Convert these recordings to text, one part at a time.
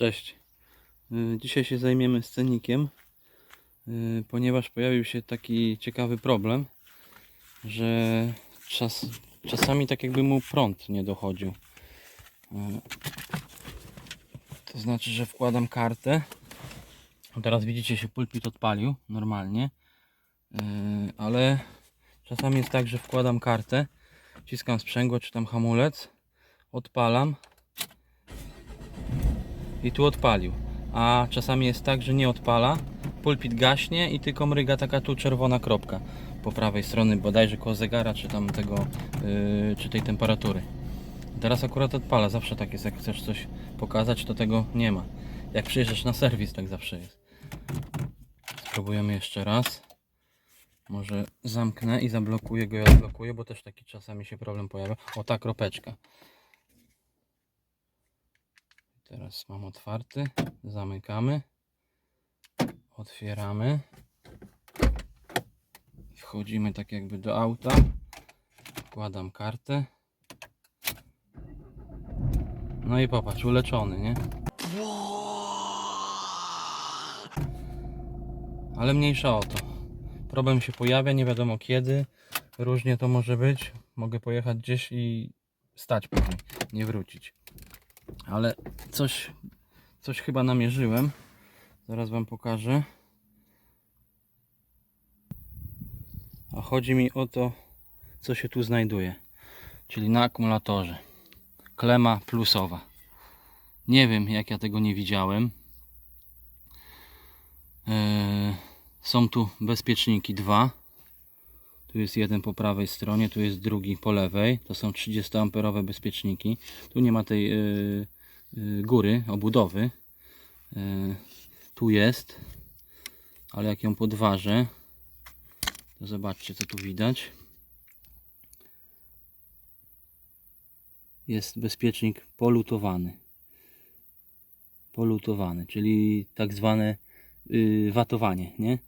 Cześć. Y, Dzisiaj się zajmiemy scenikiem, y, ponieważ pojawił się taki ciekawy problem, że czas, czasami tak jakby mu prąd nie dochodził. Y, To znaczy, że wkładam kartę. Teraz widzicie się pulpit odpalił normalnie, ale czasami jest tak, że wkładam kartę, wciskam sprzęgło czy tam hamulec, odpalam i tu odpalił. A czasami jest tak, że nie odpala, pulpit gaśnie i tylko mryga taka tu czerwona kropka po prawej strony, bodajże koło zegara, czy tam tego, yy, czy tej temperatury. Teraz akurat odpala, zawsze tak jest, jak chcesz coś pokazać, to tego nie ma. Jak przyjeżdżasz na serwis, tak zawsze jest. Spróbujemy jeszcze raz. Może zamknę i zablokuję go i odblokuję, bo też taki czasami się problem pojawia. O, ta kropeczka. Teraz mam otwarty. Zamykamy. Otwieramy. Wchodzimy tak jakby do auta. Wkładam kartę. No i popatrz, uleczony, nie? Ale mniejsza o to. Problem się pojawia, nie wiadomo kiedy. Różnie to może być. Mogę pojechać gdzieś i stać później, nie wrócić. Ale coś, coś chyba namierzyłem. Zaraz Wam pokażę. A chodzi mi o to, co się tu znajduje. Czyli na akumulatorze. Klema plusowa. Nie wiem, jak ja tego nie widziałem. Eee, są tu bezpieczniki dwa. Tu jest jeden po prawej stronie, tu jest drugi po lewej. To są 30 amperowe bezpieczniki. Tu nie ma tej yy, yy, góry, obudowy. Yy, tu jest, ale jak ją podważę, to zobaczcie co tu widać. Jest bezpiecznik polutowany. Polutowany, czyli tak zwane yy, watowanie, nie?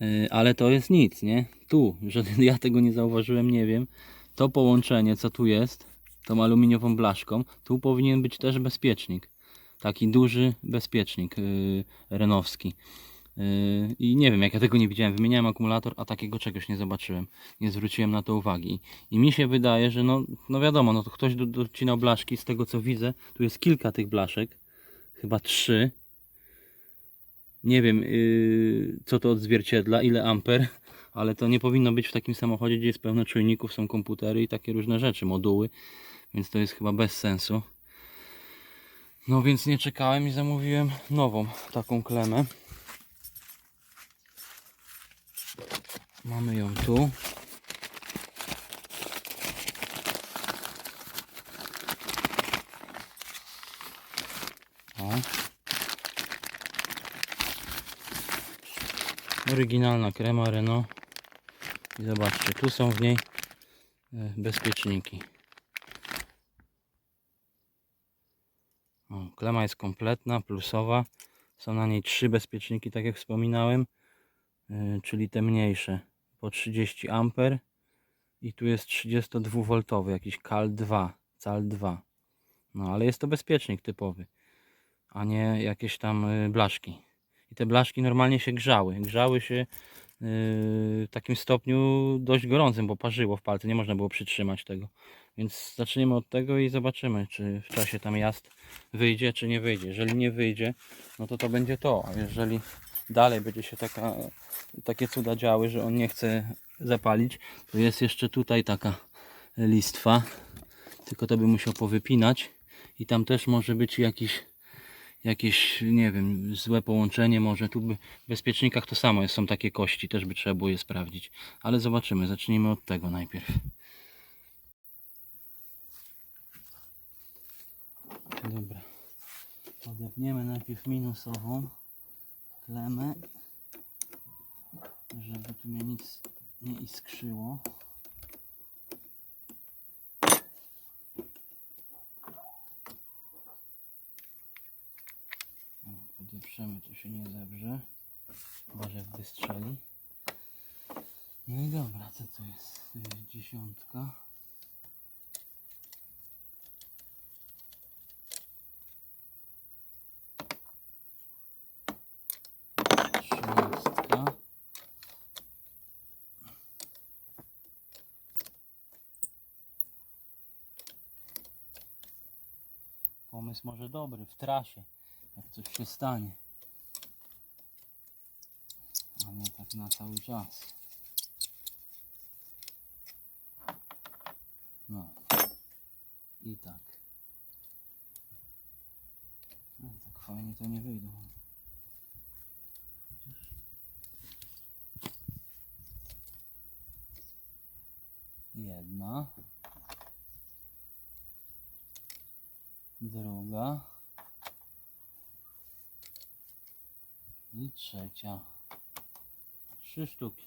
Yy, ale to jest nic, nie? Tu, że ja tego nie zauważyłem, nie wiem. To połączenie, co tu jest, tą aluminiową blaszką, tu powinien być też bezpiecznik. Taki duży bezpiecznik yy, renowski. Yy, I nie wiem, jak ja tego nie widziałem. Wymieniałem akumulator, a takiego czegoś nie zobaczyłem. Nie zwróciłem na to uwagi. I mi się wydaje, że no, no wiadomo, no to ktoś do- docinał blaszki, z tego co widzę. Tu jest kilka tych blaszek. Chyba trzy. Nie wiem, yy, co to odzwierciedla, ile amper, ale to nie powinno być w takim samochodzie, gdzie jest pełno czujników, są komputery i takie różne rzeczy, moduły, więc to jest chyba bez sensu. No więc nie czekałem i zamówiłem nową taką klemę. Mamy ją tu. Oryginalna krema Renault. I zobaczcie, tu są w niej e, bezpieczniki. O, klema jest kompletna, plusowa. Są na niej trzy bezpieczniki, tak jak wspominałem, e, czyli te mniejsze po 30 A. I tu jest 32V, jakiś CAL 2, CAL 2. No ale jest to bezpiecznik typowy, a nie jakieś tam e, blaszki. I te blaszki normalnie się grzały. Grzały się yy, w takim stopniu dość gorącym, bo parzyło w palce. Nie można było przytrzymać tego. Więc zaczniemy od tego i zobaczymy, czy w czasie tam jazd wyjdzie, czy nie wyjdzie. Jeżeli nie wyjdzie, no to to będzie to. A jeżeli dalej będzie się taka, takie cuda działy, że on nie chce zapalić, to jest jeszcze tutaj taka listwa. Tylko to by musiał powypinać. I tam też może być jakiś jakieś, nie wiem, złe połączenie może. Tu by w bezpiecznikach to samo jest, są takie kości, też by trzeba było je sprawdzić. Ale zobaczymy, zacznijmy od tego najpierw. Dobra. Odepniemy najpierw minusową klemę, żeby tu mnie nic nie iskrzyło. się nie zebrze. Chyba, że wystrzeli. No i dobra, co to jest? Y, dziesiątka. Pomysł może dobry, w trasie, jak coś się stanie. Nie tak na cały czas. No. I tak. No, tak fajnie to nie wyjdą. Jedna. Druga. I trzecia. Trzy sztuki.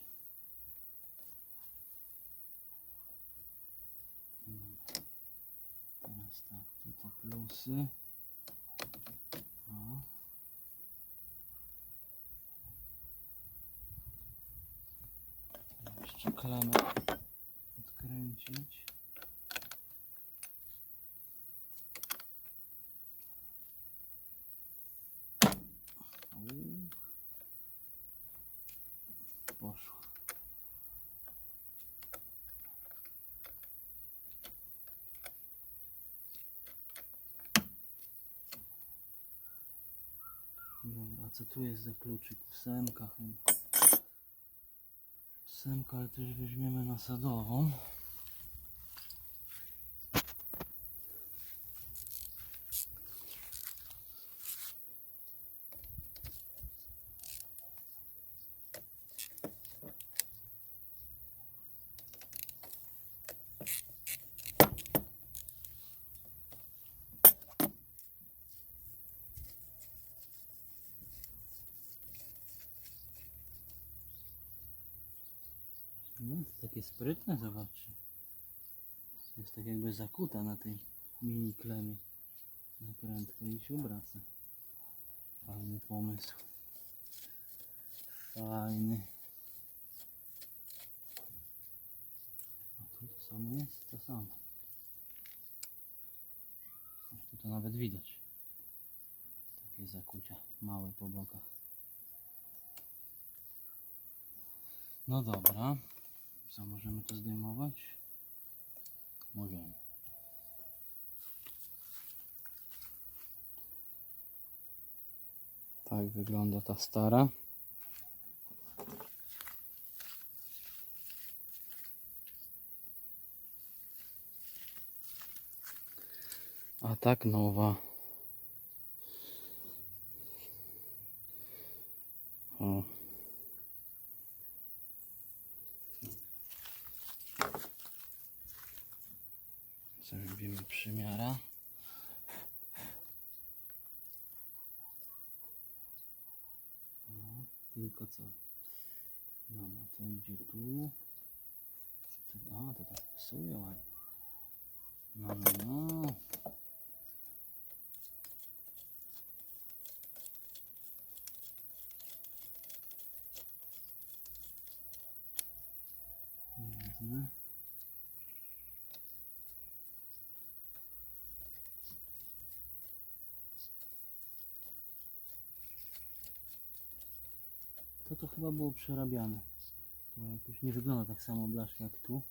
Teraz tak, tu te plusy. O. Jeszcze klamę odkręcić. Co tu jest za kluczyk? Ósemka chyba. Ósemka, ale też weźmiemy nasadową. No, to takie sprytne, zobaczcie. Jest tak jakby zakuta na tej mini klemie. Zakrętka i się obraca. Fajny pomysł. Fajny. A tu to samo jest? To samo. Tu to nawet widać. Takie zakucia małe po bokach. No dobra. Co, możemy to zdejmować? Możemy. Tak wygląda ta stara. A tak nowa. Zrobimy przymiara. No, tylko co? Dobra, to idzie tu. To- A, to tak pasuje ładnie. No, no, no. Jedna. To to chyba było przerabiane. Bo jakoś nie wygląda tak samo blaszka jak tu.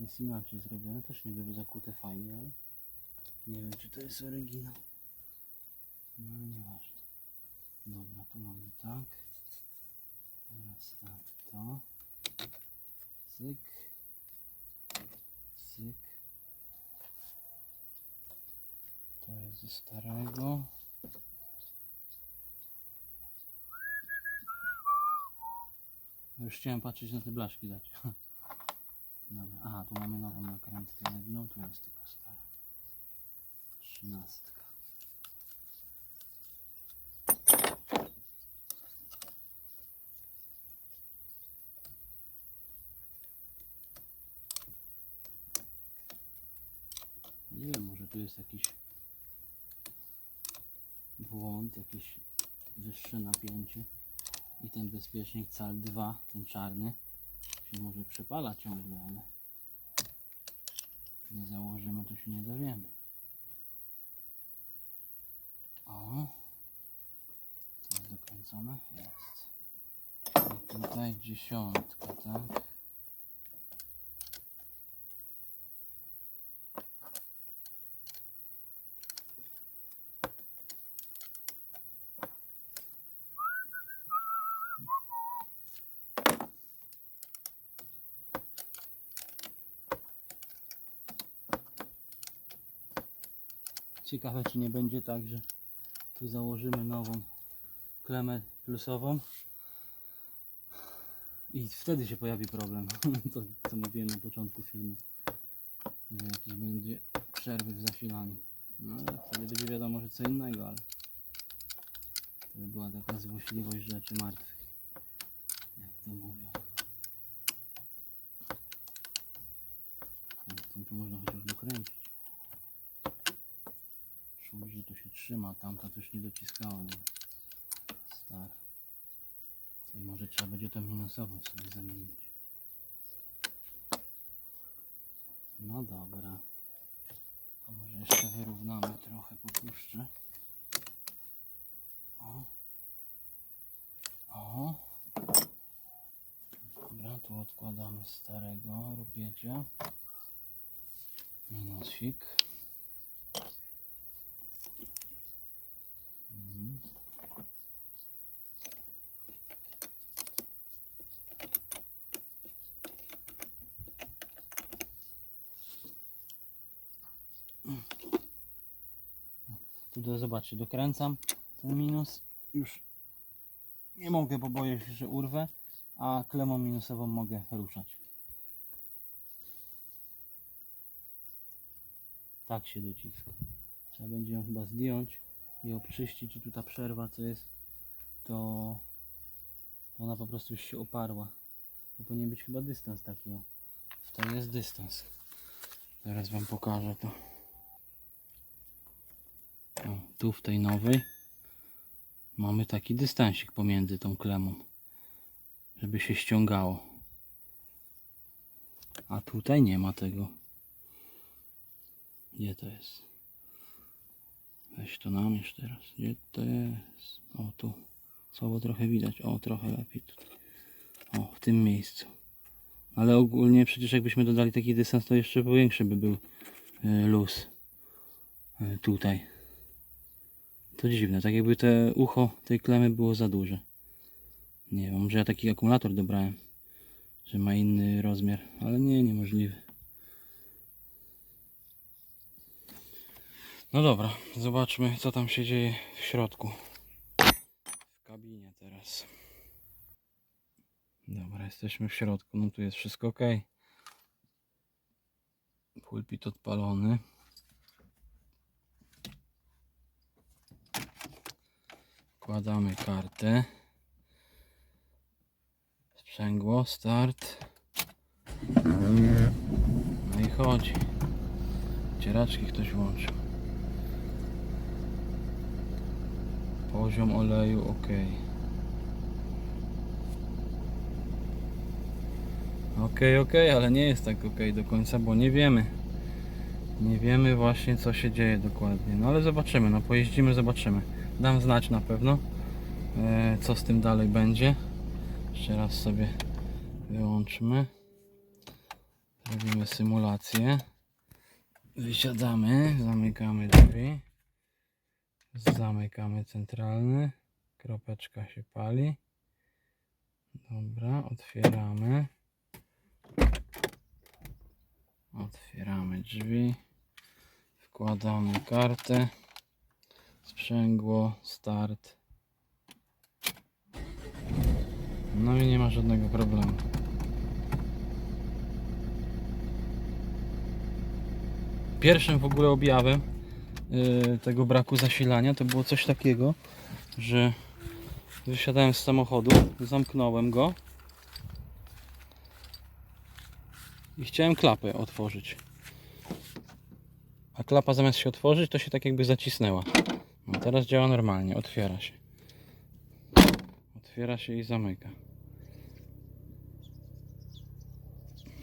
Jest inaczej zrobione. Też niby zakute fajnie, ale nie wiem czy to jest oryginał. No ale nieważne. Dobra, tu mamy tak. Teraz tak, to. Cyk. Cyk. To jest ze starego. Już chciałem patrzeć na te blaszki dać. Dobra, aha, tu mamy nową nakrętkę jedną, tu jest tylko stara. Trzynastka. Nie wiem, może tu jest jakiś błąd, jakieś wyższe napięcie i ten bezpiecznik cal 2, ten czarny się może przepala ciągle, ale nie założymy, to się nie dowiemy. O, to jest dokręcone? Jest. I tutaj dziesiątka, tak? Ciekawe czy nie będzie tak, że tu założymy nową klemę plusową i wtedy się pojawi problem. To co mówiłem na początku filmu. Że jakieś będzie przerwy w zasilaniu. No ale wtedy będzie wiadomo, że co innego, ale to by była taka złośliwość rzeczy martwych. Jak to mówią. No, tu można chociaż dokręcić. Czuć, że to się trzyma, tamta też nie dociskała nawet. Stara. Tej może trzeba będzie tą minusową sobie zamienić. No dobra. To może jeszcze wyrównamy trochę, popuszczę. O. O. Dobra, tu odkładamy starego rupiecia. Minusik. Zobaczcie, dokręcam ten minus. Już nie mogę, bo boję się, że urwę, a klemą minusową mogę ruszać. Tak się dociska. Trzeba będzie ją chyba zdjąć i obczyścić i tu ta przerwa co jest, to, ona po prostu już się oparła. To powinien być chyba dystans taki o. To jest dystans. Zaraz wam pokażę to. O, tu w tej nowej mamy taki dystansik pomiędzy tą klemą, żeby się ściągało. A tutaj nie ma tego. Gdzie to jest? Weź to namierz teraz. Gdzie to jest? O, tu. Słabo trochę widać. O, trochę lepiej tutaj. O, w tym miejscu. Ale ogólnie przecież jakbyśmy dodali taki dystans, to jeszcze większy by był y, luz. Y, tutaj. To dziwne, tak jakby te ucho tej klemy było za duże. Nie wiem, może ja taki akumulator dobrałem, że ma inny rozmiar, ale nie, niemożliwe. No dobra, zobaczmy co tam się dzieje w środku. W kabinie teraz. Dobra, jesteśmy w środku, no tu jest wszystko ok. Pulpit odpalony. Wkładamy kartę. Sprzęgło, start. No i chodzi. Cieraczki ktoś włączył. Poziom oleju ok. Ok, ok, ale nie jest tak ok do końca, bo nie wiemy. Nie wiemy właśnie co się dzieje dokładnie. No ale zobaczymy, no pojeździmy, zobaczymy. Dam znać na pewno, e, co z tym dalej będzie. Jeszcze raz sobie wyłączmy. Robimy symulację. Wysiadamy, zamykamy drzwi. Zamykamy centralny. Kropeczka się pali. Dobra, otwieramy. Otwieramy drzwi. Wkładamy kartę. Sprzęgło, start. No i nie ma żadnego problemu. Pierwszym w ogóle objawem yy, tego braku zasilania to było coś takiego, że wysiadałem z samochodu, zamknąłem go i chciałem klapę otworzyć. A klapa zamiast się otworzyć, to się tak jakby zacisnęła. No teraz działa normalnie, otwiera się. Otwiera się i zamyka.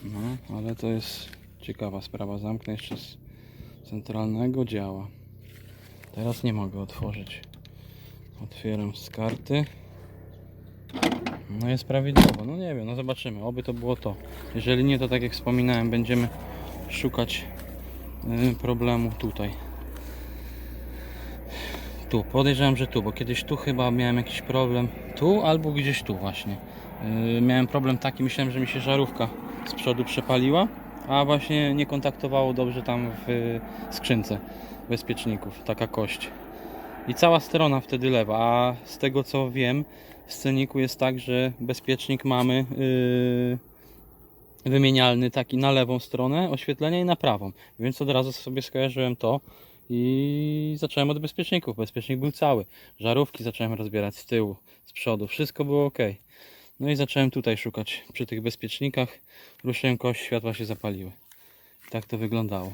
No, ale to jest ciekawa sprawa. Zamknę jeszcze z centralnego, działa. Teraz nie mogę otworzyć. Otwieram z karty. No jest prawidłowo. No nie wiem, no zobaczymy. Oby to było to. Jeżeli nie, to tak jak wspominałem, będziemy szukać y, problemu tutaj. Tu, podejrzewam, że tu, bo kiedyś tu chyba miałem jakiś problem. Tu albo gdzieś tu właśnie. Yy, miałem problem taki, myślałem, że mi się żarówka z przodu przepaliła, a właśnie nie kontaktowało dobrze tam w skrzynce bezpieczników, taka kość. I cała strona wtedy lewa, a z tego co wiem, w sceniku jest tak, że bezpiecznik mamy yy, wymienialny taki na lewą stronę oświetlenia i na prawą. Więc od razu sobie skojarzyłem to i zacząłem od bezpieczników. Bezpiecznik był cały. Żarówki zacząłem rozbierać z tyłu, z przodu. Wszystko było ok. No i zacząłem tutaj szukać przy tych bezpiecznikach. Ruszyłem kość, światła się zapaliły. Tak to wyglądało.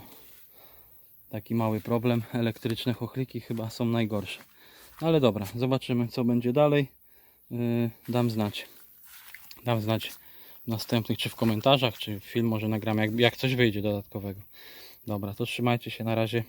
Taki mały problem. Elektryczne chochliki chyba są najgorsze. No Ale dobra, zobaczymy co będzie dalej. Yy, dam znać. Dam znać w następnych, czy w komentarzach, czy film może nagramy, jak, jak coś wyjdzie dodatkowego. Dobra, to trzymajcie się na razie.